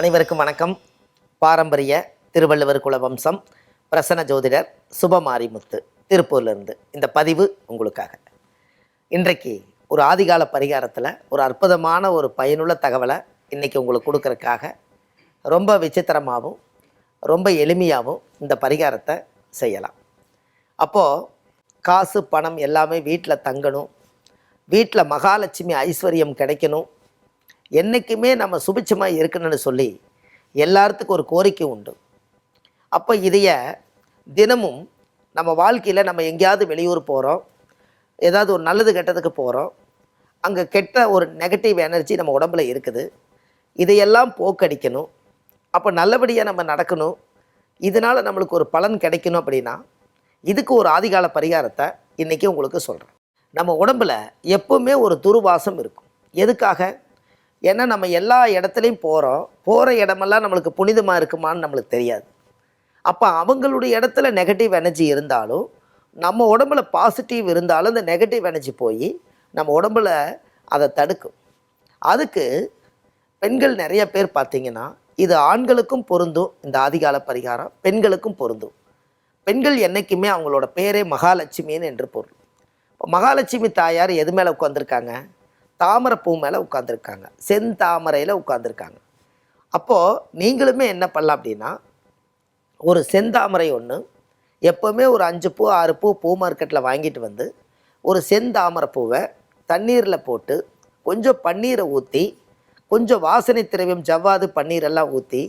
அனைவருக்கும் வணக்கம். பாரம்பரிய திருவள்ளுவர் குலவம்சம் பிரசன்ன ஜோதிடர் சுபமாரிமுத்து திருப்பூர்லேருந்து இந்த பதிவு உங்களுக்காக. இன்றைக்கு ஒரு ஆதிகால பரிகாரத்தில் ஒரு அற்புதமான ஒரு பயனுள்ள தகவலை இன்றைக்கி உங்களுக்கு கொடுக்கறதுக்காக ரொம்ப விசித்திரமாகவும் ரொம்ப எளிமையாகவும் இந்த பரிகாரத்தை செய்யலாம். அப்போது காசு பணம் எல்லாமே வீட்டில் தங்கணும். வீட்டில் மகாலட்சுமி ஐஸ்வர்யம் கிடைக்கணும். என்றைக்குமே நம்ம சுபிட்சமாக இருக்கணும்னு சொல்லி எல்லாத்துக்கும் ஒரு கோரிக்கை உண்டு. அப்போ இதைய தினமும் நம்ம வாழ்க்கையில் நம்ம எங்கேயாவது வெளியூர் போகிறோம் ஏதாவது ஒரு நல்லது கெட்டதுக்கு போகிறோம் அங்கே கெட்ட ஒரு நெகட்டிவ் எனர்ஜி நம்ம உடம்புல இருக்குது. இதையெல்லாம் போக்கடிக்கணும். அப்போ நல்லபடியாக நம்ம நடக்கணும். இதனால் நம்மளுக்கு ஒரு பலன் கிடைக்கணும் அப்படின்னா இதுக்கு ஒரு ஆதிகால பரிகாரத்தை இன்றைக்கி உங்களுக்கு சொல்கிறேன் நம்ம உடம்புல எப்போவுமே ஒரு துர்வாசம் இருக்கும். எதுக்காக? ஏன்னா நம்ம எல்லா இடத்துலையும் போகிறோம் போகிற இடமெல்லாம் நம்மளுக்கு புனிதமாக இருக்குமான்னு நம்மளுக்கு தெரியாது. அப்போ அவங்களுடைய இடத்துல நெகட்டிவ் எனர்ஜி இருந்தாலும் நம்ம உடம்புல பாசிட்டிவ் இருந்தாலும் அந்த நெகட்டிவ் எனர்ஜி போய் நம்ம உடம்புல அதை தடுக்கும். அதுக்கு பெண்கள் நிறைய பேர் பார்த்திங்கன்னா இது ஆண்களுக்கும் பொருந்தும் இந்த ஆதிகால பரிகாரம் பெண்களுக்கும் பொருந்தும். பெண்கள் என்றைக்குமே அவங்களோட பேரே மகாலட்சுமின்னு என்று பொருள். மகாலட்சுமி தாயார் எது மேலே உட்காந்துருக்காங்க தாமரைப்பூ மேலே உட்காந்துருக்காங்க செந்தாமரையில் உட்காந்துருக்காங்க அப்போது நீங்களுமே என்ன பண்ணலாம் அப்படின்னா ஒரு செந்தாமரை ஒன்று எப்போவுமே ஒரு அஞ்சு பூ ஆறு பூ பூ மார்க்கெட்டில் வாங்கிட்டு வந்து ஒரு செந்தாமரை பூவை தண்ணீரில் போட்டு கொஞ்சம் பன்னீரை ஊற்றி கொஞ்சம் வாசனை திரவியம் ஜவ்வாது பன்னீரெல்லாம் ஊற்றி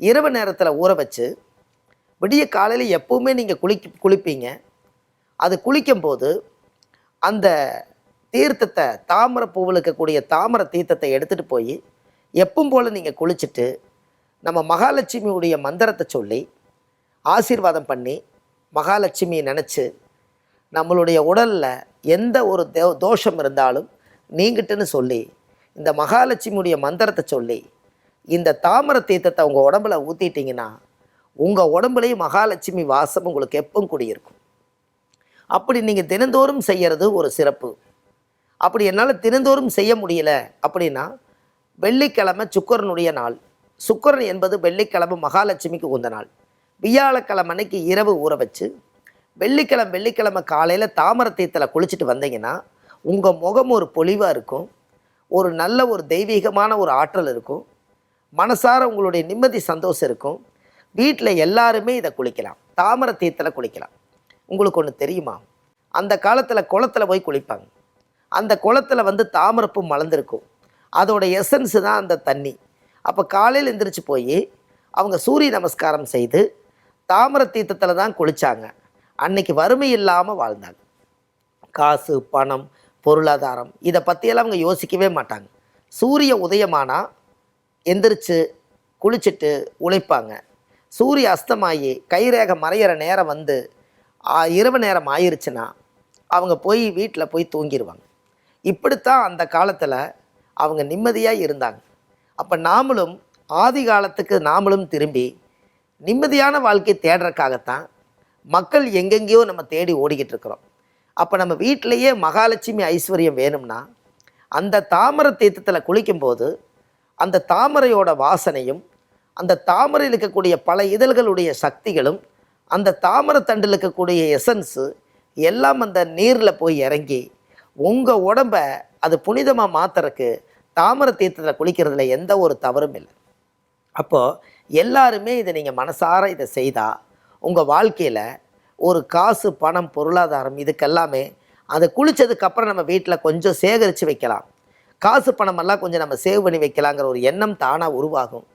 இரவு நேரத்தில் ஊற வச்சு விடிய காலையில் எப்போவுமே நீங்கள் குளிக்க குளிப்பீங்க. அது குளிக்கும்போது அந்த தீர்த்தத்தை தாமரை பூவில் இருக்கக்கூடிய தாமரை தீர்த்தத்தை எடுத்துகிட்டு போய் எப்பவும் போல் நீங்கள் குளிச்சுட்டு நம்ம மகாலட்சுமியுடைய மந்திரத்தை சொல்லி ஆசீர்வாதம் பண்ணி மகாலட்சுமியை நினச்சி நம்மளுடைய உடலில் எந்த ஒரு தோ தோஷம் இருந்தாலும் நீங்கிட்டுன்னு சொல்லி இந்த மகாலட்சுமியுடைய மந்திரத்தை சொல்லி இந்த தாமரை தீர்த்தத்தை உங்கள் உடம்புல ஊற்றிட்டிங்கன்னா உங்கள் உடம்புலேயும் மகாலட்சுமி வாசம் உங்களுக்கு எப்பவும் குடியிருக்கும். அப்படி நீங்கள் தினந்தோறும் செய்கிறது ஒரு சிறப்பு. அப்படி என்னால் தினந்தோறும் செய்ய முடியல அப்படின்னா வெள்ளிக்கிழமை சுக்கரனுடைய நாள். சுக்கரன் என்பது வெள்ளிக்கிழமை மகாலட்சுமிக்கு உந்த நாள். வியாழக்கிழமை அன்னைக்கு இரவு ஊற வச்சு வெள்ளிக்கிழமை வெள்ளிக்கிழமை காலையில் தாமரை தீர்த்தத்தில் குளிச்சுட்டு வந்தீங்கன்னா உங்கள் முகம் ஒரு பொலிவாக இருக்கும். ஒரு நல்ல ஒரு தெய்வீகமான ஒரு ஆற்றல் இருக்கும். மனசார உங்களுடைய நிம்மதி சந்தோஷம் இருக்கும். வீட்டில் எல்லாருமே இதை குளிக்கலாம். தாமரை தீர்த்தத்தில் குளிக்கலாம். உங்களுக்கு ஒன்று தெரியுமா? அந்த காலத்தில் குளத்துல போய் குளிப்பாங்க. அந்த குளத்தில் வந்து தாமரப்பு மலர்ந்திருக்கும். அதோட எசன்ஸு தான் அந்த தண்ணி. அப்போ காலையில் எந்திரிச்சு போய் அவங்க சூரிய நமஸ்காரம் செய்து தாமரை தீர்த்தத்தில் தான் குளித்தாங்க அன்னைக்கு வறுமை இல்லாமல் வாழ்ந்தாங்க. காசு பணம் பொருளாதாரம் இதை பற்றியெல்லாம் அவங்க யோசிக்கவே மாட்டாங்க. சூரிய உதயமானா எந்திரிச்சு குளிச்சுட்டு உழைப்பாங்க. சூரிய அஸ்தமாகி கைரேகை மறையிற நேரம் வந்து இரவு நேரம் ஆயிடுச்சுன்னா அவங்க போய் வீட்டில் போய் தூங்கிடுவாங்க இப்படித்தான் அந்த காலத்தில் அவங்க நிம்மதியாக இருந்தாங்க. அப்போ நாமளும் ஆதி காலத்துக்கு நாமளும் திரும்பி நிம்மதியான வாழ்க்கை தேடுறதுக்காகத்தான் மக்கள் எங்கெங்கேயோ நம்ம தேடி ஓடிக்கிட்டு இருக்கிறோம். அப்போ நம்ம வீட்டிலையே மகாலட்சுமி ஐஸ்வர்யம் வேணும்னா அந்த தாமரை தீர்த்தத்தில் குளிக்கும்போது அந்த தாமரையோட வாசனையும் அந்த தாமரையில் இருக்கக்கூடிய பல இதழ்களுடைய சக்திகளும் அந்த தாமரை தண்டில் இருக்கக்கூடிய எசன்ஸு எல்லாம் அந்த நீரில் போய் இறங்கி உங்கள் உடம்ப அது புனிதமாக மாத்துறக்கு தாமரை தீர்த்தத்தில் குளிக்கிறதுல எந்த ஒரு தவறும் இல்லை. அப்போது எல்லாருமே இதை நீங்கள் மனசார இதை செய்தால் உங்கள் வாழ்க்கையில் ஒரு காசு பணம் பொருளாதாரம் இதுக்கெல்லாமே அதை குளித்ததுக்கப்புறம் நம்ம வீட்டில் கொஞ்சம் சேகரித்து வைக்கலாம். காசு பணமெல்லாம் கொஞ்சம் நம்ம சேவ் பண்ணி வைக்கலாங்கிற ஒரு எண்ணம் தானாக உருவாகும்.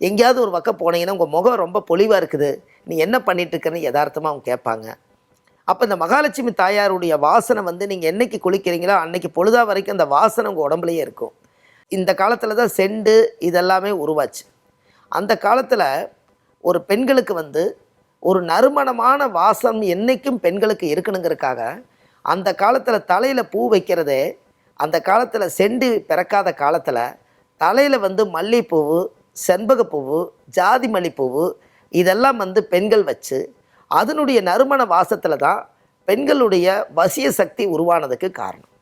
எங்கேயாவது ஒரு பக்கம் போனீங்கன்னா உங்கள் முகம் ரொம்ப பொலிவாக இருக்குது. நீ என்ன பண்ணிகிட்டு இருக்கன்னு யதார்த்தமாக அவங்க கேட்பாங்க. அப்போ இந்த மகாலட்சுமி தாயாருடைய வாசனை வந்து நீங்கள் என்னைக்கு குளிக்கிறீங்களோ அன்னைக்கு பொழுதா வரைக்கும் அந்த வாசனை உங்கள் உடம்புலையே இருக்கும். இந்த காலத்தில் தான் செண்டு இதெல்லாமே உருவாச்சு. அந்த காலத்தில் ஒரு பெண்களுக்கு வந்து ஒரு நறுமணமான வாசம் என்றைக்கும் பெண்களுக்கு இருக்கணுங்கிறதுக்காக அந்த காலத்தில் தலையில் பூ வைக்கிறதே அந்த காலத்தில் செண்டு பிறக்காத காலத்தில் தலையில் வந்து மல்லிகைப்பூவு செண்பகப்பூவு ஜாதி மல்லிப்பூவு இதெல்லாம் வந்து பெண்கள் வச்சு அதனுடைய நறுமண வாசத்தில் தான் பெண்களுடைய வசிய சக்தி உருவானதுக்கு காரணம்.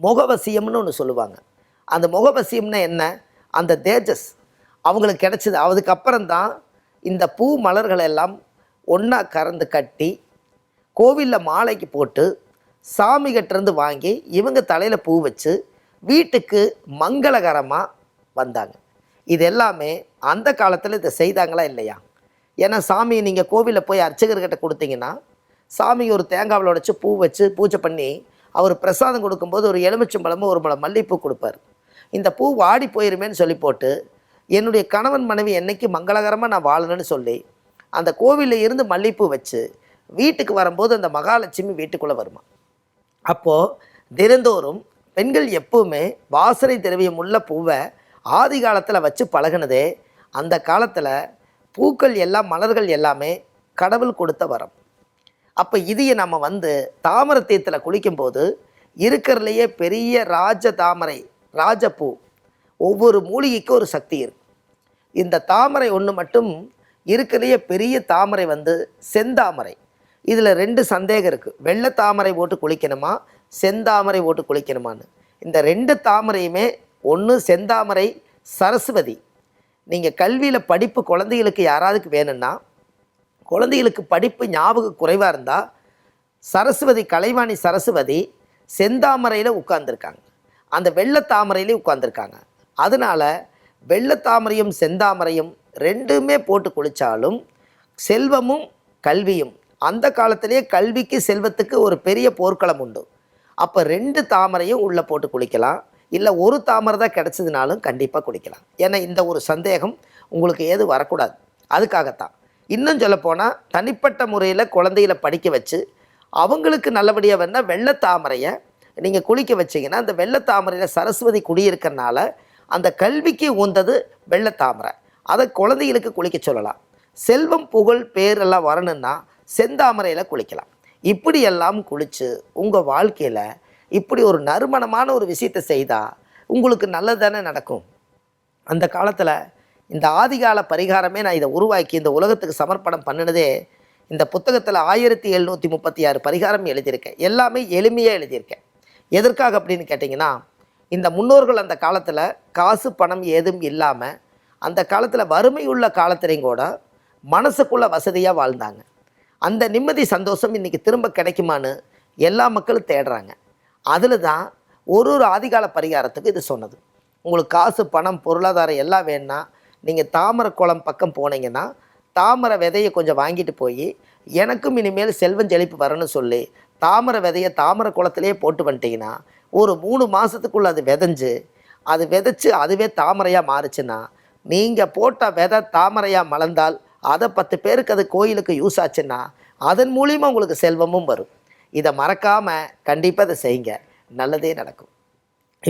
முகவசியம்னு ஒன்று சொல்லுவாங்க. அந்த முகவசியம்னா என்ன? அந்த தேஜஸ். அவங்களுக்கு கிடைச்சது. அதுக்கப்புறம் தான் இந்த பூ மலர்கள் எல்லாம் ஒன்றா கறந்து கட்டி கோவிலில் மாலைக்கு போட்டு சாமிகிட்டேருந்து வாங்கி இவங்க தலையில் பூ வச்சு வீட்டுக்கு மங்களகரமாக வந்தாங்க. இது எல்லாமே அந்த காலத்தில் இதை செய்தாங்களா இல்லையா? ஏன்னா சாமி நீங்கள் கோவிலில் போய் அர்ச்சகர்கிட்ட கொடுத்தீங்கன்னா சாமி ஒரு தேங்காவில் உடச்சி பூ வச்சு பூஜை பண்ணி அவர் பிரசாதம் கொடுக்கும்போது ஒரு எலுமிச்சம்பழமும் ஒரு மலை மல்லிகைப்பூ கொடுப்பார். இந்த பூ வாடி போயிருமேன்னு சொல்லி போட்டு என்னுடைய கணவன் மனைவி என்றைக்கு மங்களகரமாக நான் வாழணும்னு சொல்லி அந்த கோவிலில் இருந்து மல்லிகைப்பூ வச்சு வீட்டுக்கு வரும்போது அந்த மகாலட்சுமி வீட்டுக்குள்ளே வருமா. அப்போது தினந்தோறும் பெண்கள் எப்பவுமே வாசனை திரவியம் உள்ள பூவை ஆதி காலத்தில் வச்சு பழகுனதே அந்த காலத்தில் பூக்கள் எல்லாம் மலர்கள் எல்லாமே கடவுள் கொடுத்த வரம். அப்போ இதையை நம்ம வந்து தாமரை தீர்த்தில் குளிக்கும்போது இருக்கிறதுலையே பெரிய ராஜ தாமரை ராஜப்பூ ஒவ்வொரு மூலிகைக்கும் ஒரு சக்தி இருக்கு. இந்த தாமரை ஒன்று மட்டும் இருக்கிறதுலையே பெரிய தாமரை வந்து செந்தாமரை. இதில் ரெண்டு சந்தேகம் இருக்குது வெள்ளை தாமரை போட்டு குளிக்கணுமா செந்தாமரை போட்டு குளிக்கணுமான்னு. இந்த ரெண்டு தாமரையுமே ஒன்று செந்தாமரை சரஸ்வதி நீங்கள் கல்வியில் படிப்பு குழந்தைகளுக்கு யாராவதுக்கு வேணும்னா குழந்தைகளுக்கு படிப்பு ஞாபகம் குறைவாக இருந்தால் சரஸ்வதி கலைவாணி சரஸ்வதி செந்தாமரையில் உட்கார்ந்துருக்காங்க. அந்த வெள்ளத்தாமரையிலே உட்கார்ந்துருக்காங்க. அதனால் வெள்ளத்தாமரையும் செந்தாமரையும் ரெண்டுமே போட்டு குளித்தாலும் செல்வமும் கல்வியும். அந்த காலத்திலேயே கல்விக்கு செல்வத்துக்கு ஒரு பெரிய போர்க்களம் உண்டு. அப்போ ரெண்டு தாமரையும் உள்ளே போட்டு குளிக்கலாம். இல்லை ஒரு தாமரை தான் கிடச்சதுனாலும் கண்டிப்பாக குளிக்கலாம் ஏன்னா இந்த ஒரு சந்தேகம் உங்களுக்கு ஏது வரக்கூடாது. அதுக்காகத்தான். இன்னும் சொல்லப்போனால் தனிப்பட்ட முறையில் குழந்தைகளை படிக்க வச்சு அவங்களுக்கு நல்லபடியாக வேணால் வெள்ளை தாமரையை நீங்கள் குளிக்க வச்சிங்கன்னா அந்த வெள்ளை தாமரையில் சரஸ்வதி குடியிருக்கறனால அந்த கல்விக்கு உந்தது வெள்ளை தாமரை. அதை குழந்தைகளுக்கு குளிக்க சொல்லலாம். செல்வம் புகழ் பேர் எல்லாம் வரணும்னா செந்தாமரையில் குளிக்கலாம். இப்படியெல்லாம் குளித்து உங்கள் வாழ்க்கையில் இப்படி ஒரு நறுமணமான ஒரு விஷயத்தை செய்தால் உங்களுக்கு நல்லது தானே நடக்கும்? அந்த காலத்தில் இந்த ஆதிகால பரிகாரமே நான் இதை உருவாக்கி இந்த உலகத்துக்கு சமர்ப்பணம் பண்ணினதே இந்த புத்தகத்தில் ஆயிரத்தி எழுநூற்றி முப்பத்தி ஆறு பரிகாரம் எழுதியிருக்கேன். எல்லாமே எளிமையாக எழுதியிருக்கேன். எதற்காக அப்படின்னு கேட்டிங்கன்னா இந்த முன்னோர்கள் அந்த காலத்தில் காசு பணம் ஏதும் இல்லாமல் அந்த காலத்தில் வறுமை உள்ள காலத்திலையும் கூட மனசுக்குள்ள வசதியாக வாழ்ந்தாங்க. அந்த நிம்மதி சந்தோஷம் இன்றைக்கி திரும்ப கிடைக்குமான்னு எல்லா மக்களும் தேடுறாங்க. அதில் தான் ஒரு ஒரு ஆதிகால பரிகாரத்துக்கு இது சொன்னது. உங்களுக்கு காசு பணம் பொருளாதாரம் எல்லாம் வேணும்னா நீங்கள் தாமரை குளம் பக்கம் போனீங்கன்னா தாமரை விதையை கொஞ்சம் வாங்கிட்டு போய் எனக்கும் இனிமேல் செல்வம் செழிப்பு வரணும்னு சொல்லி தாமரை விதையை தாமரை குளத்திலேயே போட்டு வந்துட்டீங்கன்னா ஒரு மூணு மாதத்துக்குள்ளே அது விதைஞ்சு அது விதைச்சி அதுவே தாமரையாக மாறுச்சுன்னா நீங்கள் போட்ட விதை தாமரையாக மலர்ந்தால் அதை பத்து பேருக்கு அது கோயிலுக்கு யூஸ் ஆச்சுன்னா அதன் மூலியமாக உங்களுக்கு செல்வமும் வரும். இதை மறக்காமல் கண்டிப்பாக அதை செய்யுங்க. நல்லதே நடக்கும்.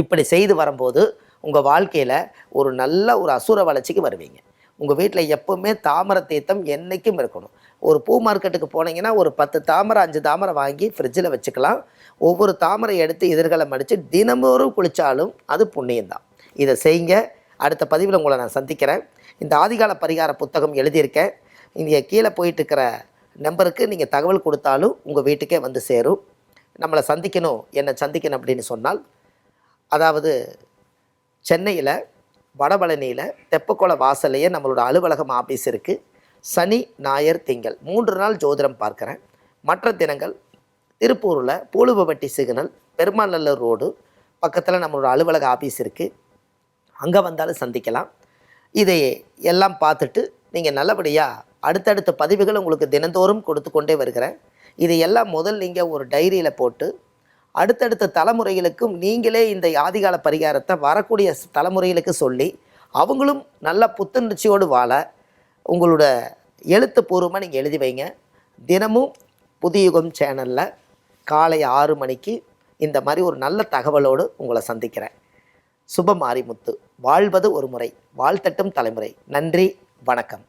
இப்படி செய்து வரும்போது உங்கள் வாழ்க்கையில் ஒரு நல்ல ஒரு அசுர வளர்ச்சிக்கு வருவீங்க. உங்கள் வீட்டில் எப்போவுமே தாமரை தீர்த்தம் என்றைக்கும் இருக்கணும். ஒரு பூ மார்க்கெட்டுக்கு போனீங்கன்னா ஒரு பத்து தாமரை அஞ்சு தாமரை வாங்கி ஃப்ரிட்ஜில் வச்சுக்கலாம். ஒவ்வொரு தாமரை எடுத்து இதழ்களை மடித்து தினமும் குளித்தாலும் அது புண்ணியம்தான். இதை செய்யுங்க. அடுத்த பதிவில் உங்களை நான் சந்திக்கிறேன். இந்த ஆதிகால பரிகார புத்தகம் எழுதியிருக்கேன். இங்கே கீழே போயிட்டு இருக்கிற நம்பருக்கு நீங்கள் தகவல் கொடுத்தாலும் உங்கள் வீட்டுக்கே வந்து சேரும். நம்மளை சந்திக்கணும் என்னை சந்திக்கணும் அப்படின்னு சொன்னால் அதாவது சென்னையில் வடபழனியில் தெப்பக்குள வாசல்லையே நம்மளோட அலுவலகம் ஆஃபீஸ் இருக்குது சனி ஞாயிறு திங்கள். மூன்று நாள் ஜோதிடம் பார்க்குறேன். மற்ற தினங்கள் திருப்பூரில் பூலுபவட்டி சிக்னல் பெருமாநல்லூர் ரோடு பக்கத்தில் நம்மளோட அலுவலக ஆஃபீஸ் இருக்குது அங்கே வந்தாலும் சந்திக்கலாம். இதை எல்லாம் பார்த்துட்டு நீங்கள் நல்லபடியாக அடுத்தடுத்த பதிவுகள் உங்களுக்கு தினந்தோறும் கொடுத்து கொண்டே வருகிறேன். இதையெல்லாம் முதல் நீங்கள் ஒரு டைரியில் போட்டு அடுத்தடுத்த தலைமுறைகளுக்கும் நீங்களே இந்த ஆதிகால பரிகாரத்தை வரக்கூடிய தலைமுறைகளுக்கு சொல்லி அவங்களும் நல்ல புத்துணர்ச்சியோடு வாழ உங்களோட எழுத்துப்பூர்வமாக நீங்கள் எழுதி வைங்க. தினமும் புதியுகம் சேனலில் காலை ஆறு மணிக்கு இந்த மாதிரி ஒரு நல்ல தகவலோடு உங்களை சந்திக்கிறேன். சுப மாரிமுத்து வாழ்வது ஒரு முறை வாழ்த்தட்டும் தலைமுறை. நன்றி. வணக்கம்.